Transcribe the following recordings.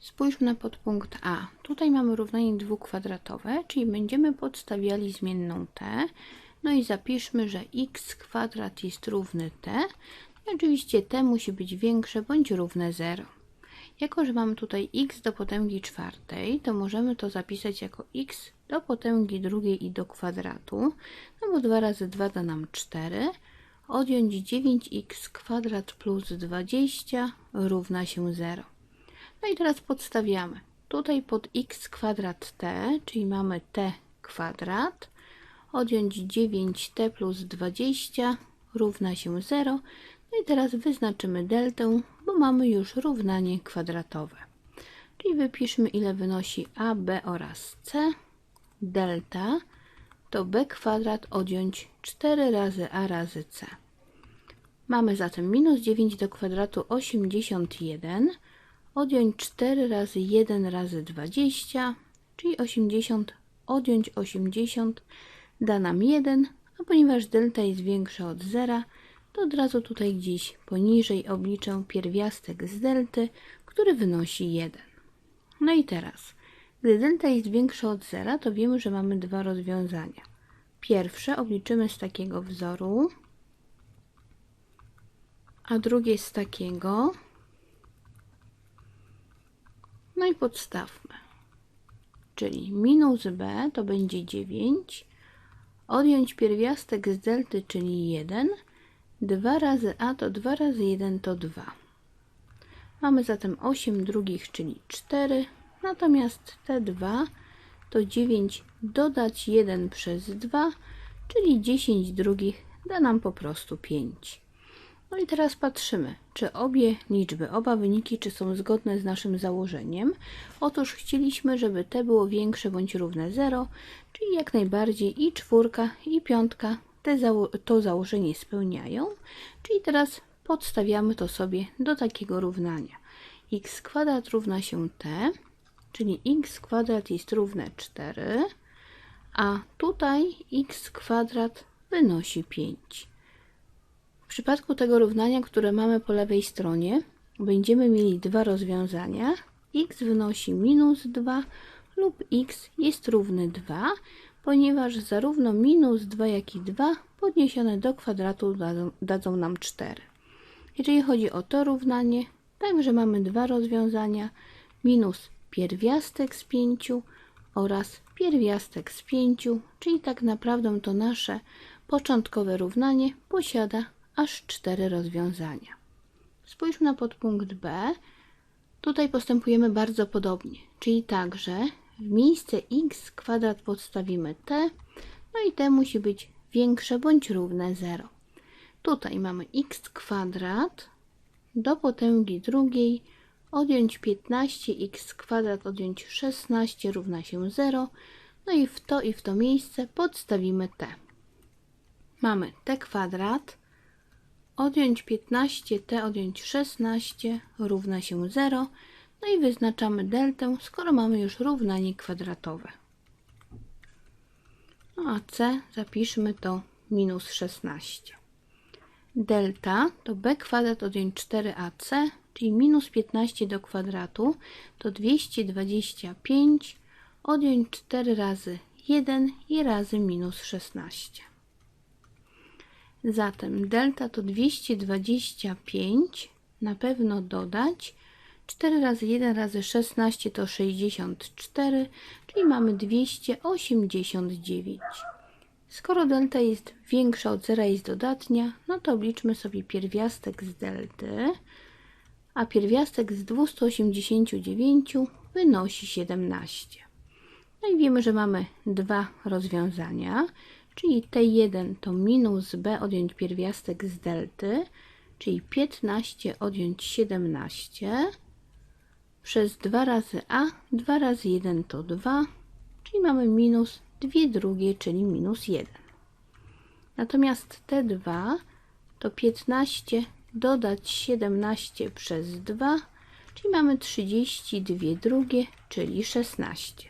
Spójrzmy na podpunkt A. Tutaj mamy równanie dwukwadratowe, czyli będziemy podstawiali zmienną t. No i zapiszmy, że x kwadrat jest równy t. I oczywiście t musi być większe bądź równe 0. Jako, że mamy tutaj x do potęgi czwartej, to możemy to zapisać jako x do potęgi drugiej i do kwadratu. No bo 2 razy 2 da nam 4. Odjąć 9x kwadrat plus 20 równa się 0. No i teraz podstawiamy. Tutaj pod x kwadrat t, czyli mamy t kwadrat, odjąć 9t plus 20 równa się 0. No i teraz wyznaczymy deltę, bo mamy już równanie kwadratowe. Czyli wypiszmy ile wynosi a, b oraz c. Delta to b kwadrat odjąć 4 razy a razy c. Mamy zatem minus 9 do kwadratu 81 odjąć 4 razy 1 razy 20, czyli 80 odjąć 80 da nam 1, a ponieważ delta jest większa od 0, to od razu tutaj gdzieś poniżej obliczę pierwiastek z delty, który wynosi 1. No i teraz, gdy delta jest większa od 0, to wiemy, że mamy dwa rozwiązania. Pierwsze obliczymy z takiego wzoru, a drugie z takiego. No i podstawmy. Czyli minus b to będzie 9. Odjąć pierwiastek z delty, czyli 1. 2 razy a to 2 razy 1 to 2. Mamy zatem 8 drugich, czyli 4. Natomiast te 2 to 9 dodać 1 przez 2, czyli 10 drugich da nam po prostu 5. No i teraz patrzymy, czy obie liczby, oba wyniki, czy są zgodne z naszym założeniem. Otóż chcieliśmy, żeby t było większe bądź równe 0, czyli jak najbardziej i czwórka, i piątka te zało to założenie spełniają. Czyli teraz podstawiamy to sobie do takiego równania. x kwadrat równa się t, czyli x kwadrat jest równe 4, a tutaj x kwadrat wynosi 5. W przypadku tego równania, które mamy po lewej stronie, będziemy mieli dwa rozwiązania. x wynosi minus 2 lub x jest równy 2, ponieważ zarówno minus 2, jak i 2 podniesione do kwadratu dadzą, dadzą nam 4. Jeżeli chodzi o to równanie, także mamy dwa rozwiązania. Minus pierwiastek z 5 oraz pierwiastek z 5, czyli tak naprawdę to nasze początkowe równanie posiada aż cztery rozwiązania. Spójrzmy na podpunkt B. Tutaj postępujemy bardzo podobnie, czyli także w miejsce x kwadrat podstawimy t, no i t musi być większe bądź równe 0. Tutaj mamy x kwadrat do potęgi drugiej odjąć 15x kwadrat odjąć 16 równa się 0. No i w to i w to miejsce podstawimy t. Mamy t kwadrat Odjąć 15t, odjąć 16 równa się 0. No i wyznaczamy deltę, skoro mamy już równanie kwadratowe. No a c zapiszmy to minus 16. Delta to b kwadrat odjąć 4ac, czyli minus 15 do kwadratu to 225 odjąć 4 razy 1 i razy minus 16. Zatem delta to 225, na pewno dodać 4 razy 1 razy 16 to 64, czyli mamy 289. Skoro delta jest większa od zera jest dodatnia, no to obliczmy sobie pierwiastek z delty, a pierwiastek z 289 wynosi 17. No i wiemy, że mamy dwa rozwiązania, czyli T1 to minus b odjąć pierwiastek z delty, czyli 15 odjąć 17 przez 2 razy a, 2 razy 1 to 2, czyli mamy minus 2 drugie, czyli minus 1. Natomiast T2 to 15 dodać 17 przez 2, czyli mamy 32 drugie, czyli 16.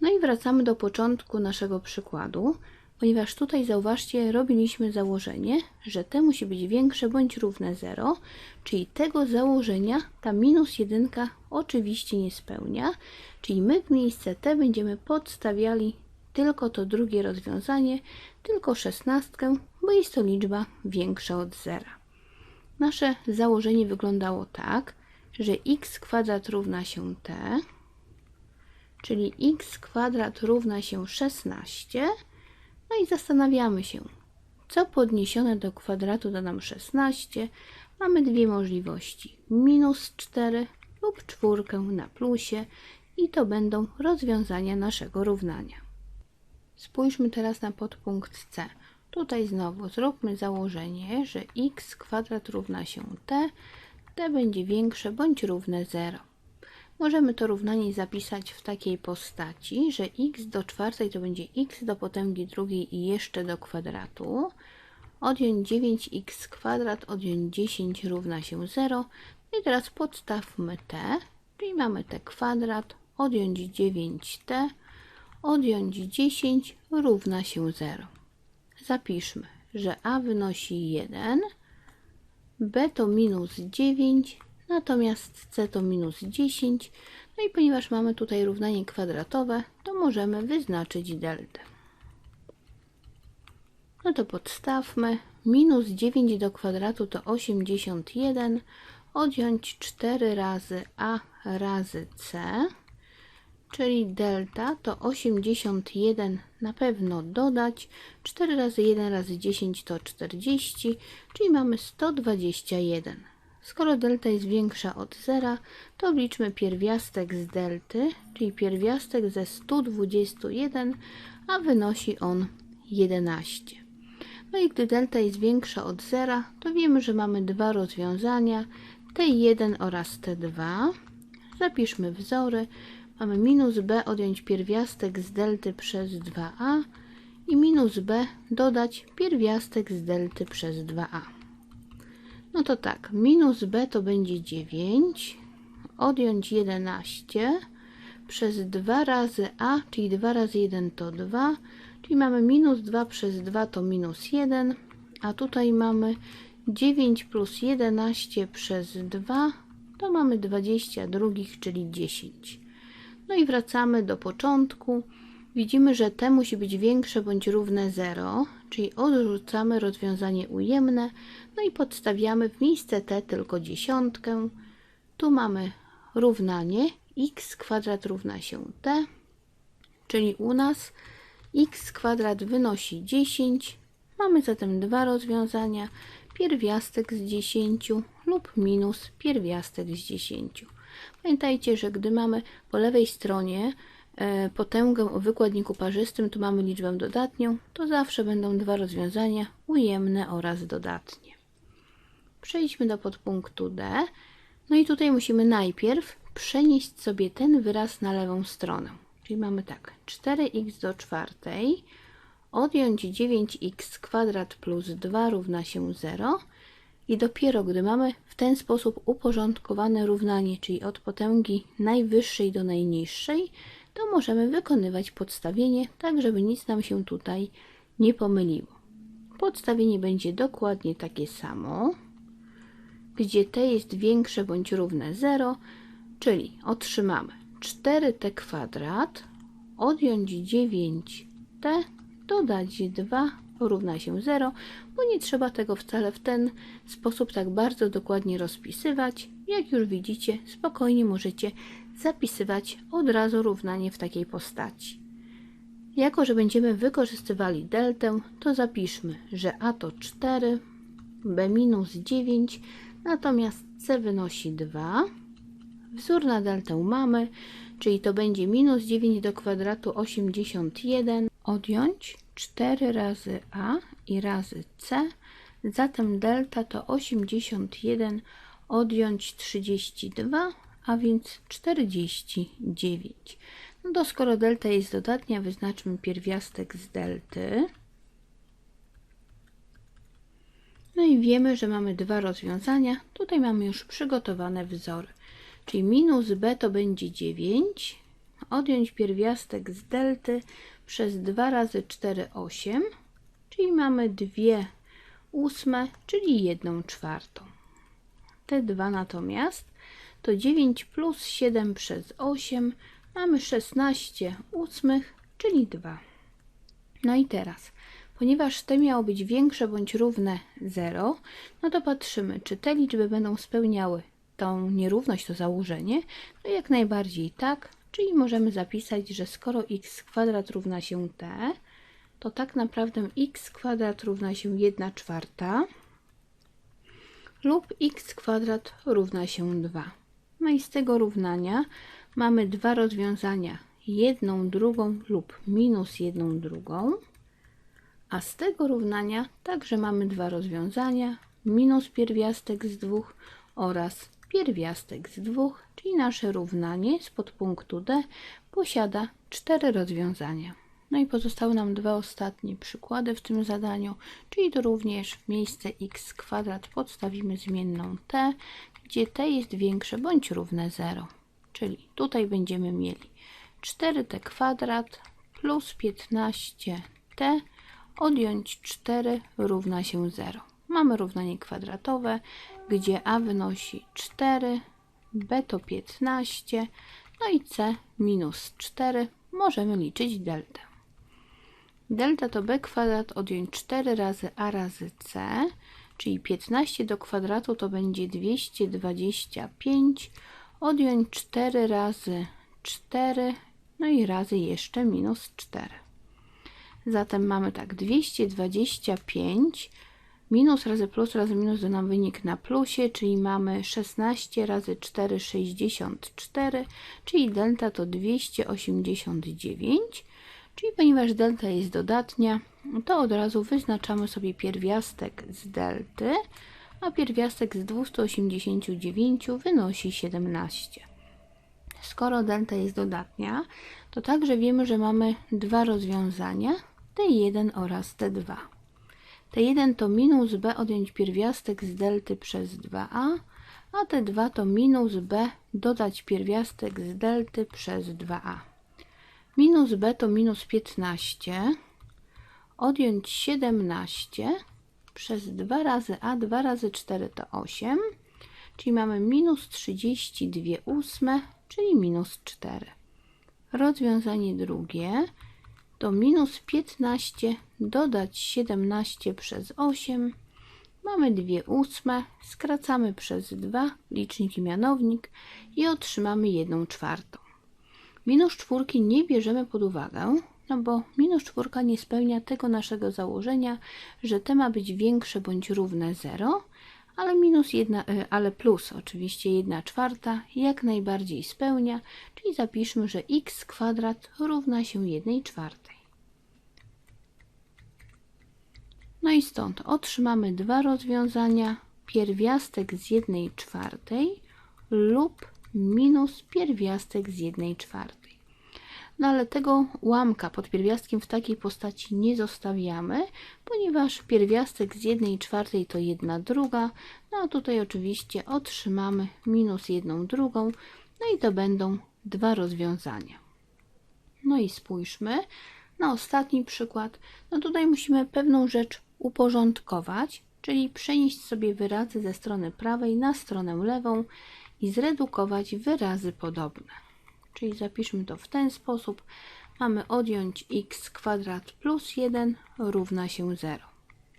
No i wracamy do początku naszego przykładu. ponieważ tutaj zauważcie, robiliśmy założenie, że t musi być większe bądź równe 0, czyli tego założenia ta minus 1 oczywiście nie spełnia, czyli my w miejsce t będziemy podstawiali tylko to drugie rozwiązanie, tylko 16, bo jest to liczba większa od 0. Nasze założenie wyglądało tak, że x kwadrat równa się t, czyli x kwadrat równa się 16. No i zastanawiamy się, co podniesione do kwadratu da nam 16. Mamy dwie możliwości, minus 4 lub czwórkę na plusie i to będą rozwiązania naszego równania. Spójrzmy teraz na podpunkt C. Tutaj znowu zróbmy założenie, że x kwadrat równa się t, t będzie większe bądź równe 0. Możemy to równanie zapisać w takiej postaci, że x do czwartej to będzie x do potęgi drugiej i jeszcze do kwadratu. Odjąć 9x kwadrat, odjąć 10 równa się 0. I teraz podstawmy t, czyli mamy t kwadrat, odjąć 9t, odjąć 10 równa się 0. Zapiszmy, że a wynosi 1, b to minus 9, natomiast c to minus 10. No i ponieważ mamy tutaj równanie kwadratowe, to możemy wyznaczyć deltę. No to podstawmy. Minus 9 do kwadratu to 81. Odjąć 4 razy a razy c, czyli delta to 81 na pewno dodać. 4 razy 1 razy 10 to 40, czyli mamy 121. Skoro delta jest większa od zera, to obliczmy pierwiastek z delty, czyli pierwiastek ze 121, a wynosi on 11. No i gdy delta jest większa od zera, to wiemy, że mamy dwa rozwiązania, T1 oraz T2. Zapiszmy wzory. Mamy minus b odjąć pierwiastek z delty przez 2a i minus b dodać pierwiastek z delty przez 2a. No to tak, minus b to będzie 9, odjąć 11 przez 2 razy a, czyli 2 razy 1 to 2, czyli mamy minus 2 przez 2 to minus 1, a tutaj mamy 9 plus 11 przez 2 to mamy 20 drugich, czyli 10. No i wracamy do początku. Widzimy, że t musi być większe bądź równe 0, czyli odrzucamy rozwiązanie ujemne, no i podstawiamy w miejsce t tylko dziesiątkę. Tu mamy równanie x kwadrat równa się t, czyli u nas x kwadrat wynosi 10. Mamy zatem dwa rozwiązania, pierwiastek z 10 lub minus pierwiastek z 10. Pamiętajcie, że gdy mamy po lewej stronie potęgę o wykładniku parzystym, tu mamy liczbę dodatnią, to zawsze będą dwa rozwiązania ujemne oraz dodatnie. Przejdźmy do podpunktu D. No i tutaj musimy najpierw przenieść sobie ten wyraz na lewą stronę. Czyli mamy tak, 4x do czwartej odjąć 9x kwadrat plus 2 równa się 0 i dopiero gdy mamy w ten sposób uporządkowane równanie, czyli od potęgi najwyższej do najniższej, to możemy wykonywać podstawienie, tak żeby nic nam się tutaj nie pomyliło. Podstawienie będzie dokładnie takie samo, gdzie t jest większe bądź równe 0, czyli otrzymamy 4t kwadrat, odjąć 9t, dodać 2 równa się 0, bo nie trzeba tego wcale w ten sposób tak bardzo dokładnie rozpisywać. Jak już widzicie, spokojnie możecie zapisywać od razu równanie w takiej postaci. Jako, że będziemy wykorzystywali deltę, to zapiszmy, że a to 4, b minus 9, natomiast c wynosi 2. Wzór na deltę mamy, czyli to będzie minus 9 do kwadratu 81 odjąć 4 razy a i razy c, zatem delta to 81 odjąć 32, a więc 49. No to skoro delta jest dodatnia, wyznaczmy pierwiastek z delty. No i wiemy, że mamy dwa rozwiązania. Tutaj mamy już przygotowane wzory. Czyli minus b to będzie 9, odjąć pierwiastek z delty przez 2 razy 4 8, czyli mamy 2 ósme, czyli 1 czwartą. Te dwa natomiast to 9 plus 7 przez 8, mamy 16 ósmych, czyli 2. No i teraz, ponieważ te miało być większe bądź równe 0, no to patrzymy, czy te liczby będą spełniały tą nierówność, to założenie. No jak najbardziej tak, czyli możemy zapisać, że skoro x kwadrat równa się t, to tak naprawdę x kwadrat równa się 1 czwarta lub x kwadrat równa się 2. No i z tego równania mamy dwa rozwiązania, jedną drugą lub minus jedną drugą, a z tego równania także mamy dwa rozwiązania, minus pierwiastek z dwóch oraz pierwiastek z dwóch, czyli nasze równanie z podpunktu D posiada cztery rozwiązania. No i pozostały nam dwa ostatnie przykłady w tym zadaniu, czyli to również w miejsce x kwadrat podstawimy zmienną t, gdzie t jest większe bądź równe 0. Czyli tutaj będziemy mieli 4t kwadrat plus 15t odjąć 4 równa się 0. Mamy równanie kwadratowe, gdzie a wynosi 4, b to 15, no i c minus 4. Możemy liczyć deltę. Delta to b kwadrat odjąć 4 razy a razy c, czyli 15 do kwadratu to będzie 225, odjąć 4 razy 4, no i razy jeszcze minus 4. Zatem mamy tak 225 minus razy plus razy minus da nam wynik na plusie, czyli mamy 16 razy 4 64, czyli delta to 289 Czyli ponieważ delta jest dodatnia, to od razu wyznaczamy sobie pierwiastek z delty, a pierwiastek z 289 wynosi 17. Skoro delta jest dodatnia, to także wiemy, że mamy dwa rozwiązania, T1 oraz T2. T1 to minus b odjąć pierwiastek z delty przez 2a, a T2 to minus b dodać pierwiastek z delty przez 2a. Minus b to minus 15. Odjąć 17 przez 2 razy a, 2 razy 4 to 8. Czyli mamy minus 32 ósme, czyli minus 4. Rozwiązanie drugie to minus 15 dodać 17 przez 8. Mamy 2 ósme, skracamy przez 2 licznik i mianownik i otrzymamy 1 czwartą. Minus czwórki nie bierzemy pod uwagę, no bo minus czwórka nie spełnia tego naszego założenia, że t ma być większe bądź równe 0, ale minus jedna, e, ale plus oczywiście 1 czwarta jak najbardziej spełnia, czyli zapiszmy, że x kwadrat równa się 1 czwartej. No i stąd otrzymamy dwa rozwiązania, pierwiastek z 1 czwartej lub minus pierwiastek z 1 czwartej. No ale tego ułamka pod pierwiastkiem w takiej postaci nie zostawiamy, ponieważ pierwiastek z 1 czwartej to 1 druga, no a tutaj oczywiście otrzymamy minus 1 drugą, no i to będą dwa rozwiązania. No i spójrzmy na ostatni przykład. No tutaj musimy pewną rzecz uporządkować, czyli przenieść sobie wyrazy ze strony prawej na stronę lewą i zredukować wyrazy podobne. Czyli zapiszmy to w ten sposób. Mamy odjąć x kwadrat plus 1 równa się 0.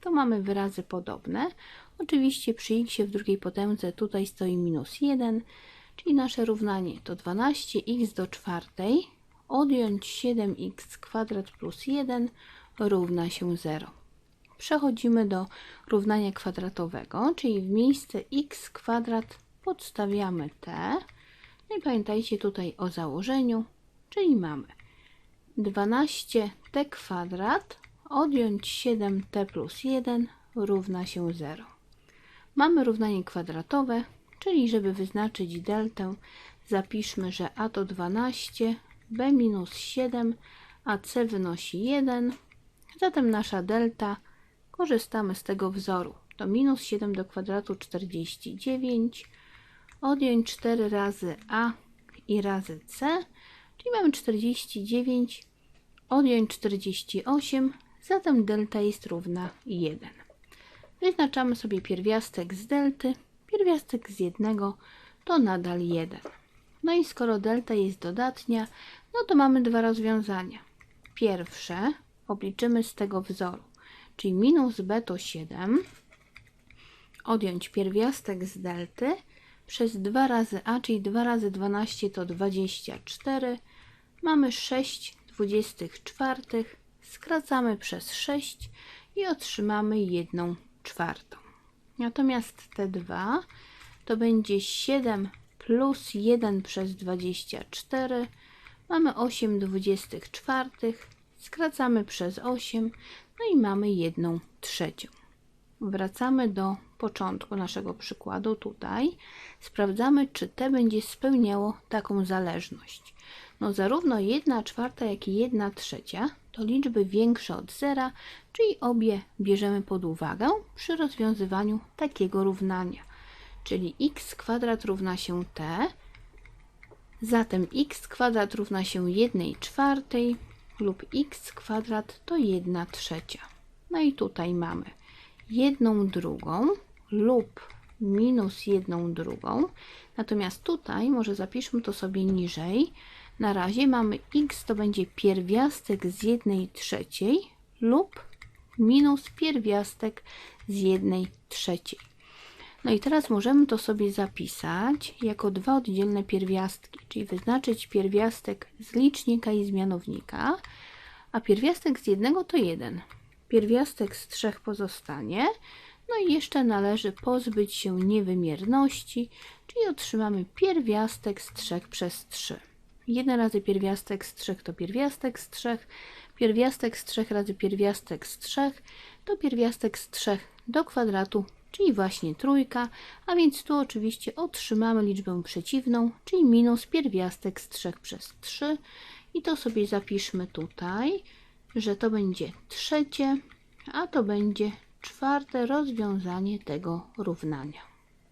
To mamy wyrazy podobne. Oczywiście przy x w drugiej potędze tutaj stoi minus 1, czyli nasze równanie to 12x do czwartej odjąć 7x kwadrat plus 1 równa się 0. Przechodzimy do równania kwadratowego, czyli w miejsce x kwadrat podstawiamy t. No i pamiętajcie tutaj o założeniu, czyli mamy 12t kwadrat odjąć 7t plus 1 równa się 0. Mamy równanie kwadratowe, czyli żeby wyznaczyć deltę, zapiszmy, że a to 12, b minus 7, a c wynosi 1. Zatem nasza delta, korzystamy z tego wzoru, to minus 7 do kwadratu 49, odjąć 4 razy a i razy c, czyli mamy 49 odjąć 48, zatem delta jest równa 1. Wyznaczamy sobie pierwiastek z delty, pierwiastek z jednego to nadal 1. No i skoro delta jest dodatnia, no to mamy dwa rozwiązania. Pierwsze obliczymy z tego wzoru, czyli minus b to 7, odjąć pierwiastek z delty przez 2 razy a, czyli 2 razy 12 to 24. Mamy 6 24, skracamy przez 6 i otrzymamy 1 czwartą. Natomiast te 2 to będzie 7 plus 1 przez 24. Mamy 8 24, skracamy przez 8, no i mamy 1 trzecią. Wracamy do początku naszego przykładu tutaj. Sprawdzamy, czy t będzie spełniało taką zależność. No zarówno 1 czwarta, jak i 1 trzecia to liczby większe od zera, czyli obie bierzemy pod uwagę przy rozwiązywaniu takiego równania. Czyli x kwadrat równa się t, zatem x kwadrat równa się 1 czwartej lub x kwadrat to 1 trzecia. No i tutaj mamy jedną drugą lub minus jedną drugą. Natomiast tutaj, może zapiszmy to sobie niżej, na razie mamy x to będzie pierwiastek z jednej trzeciej lub minus pierwiastek z jednej trzeciej. No i teraz możemy to sobie zapisać jako dwa oddzielne pierwiastki, czyli wyznaczyć pierwiastek z licznika i z mianownika, a pierwiastek z jednego to jeden. Pierwiastek z trzech pozostanie, no i jeszcze należy pozbyć się niewymierności, czyli otrzymamy pierwiastek z 3 przez 3. 1 razy pierwiastek z 3 to pierwiastek z 3, pierwiastek z 3 razy pierwiastek z 3 to pierwiastek z 3 do kwadratu, czyli właśnie trójka, a więc tu oczywiście otrzymamy liczbę przeciwną, czyli minus pierwiastek z 3 przez 3 i to sobie zapiszmy tutaj, że to będzie trzecie, a to będzie czwarte rozwiązanie tego równania.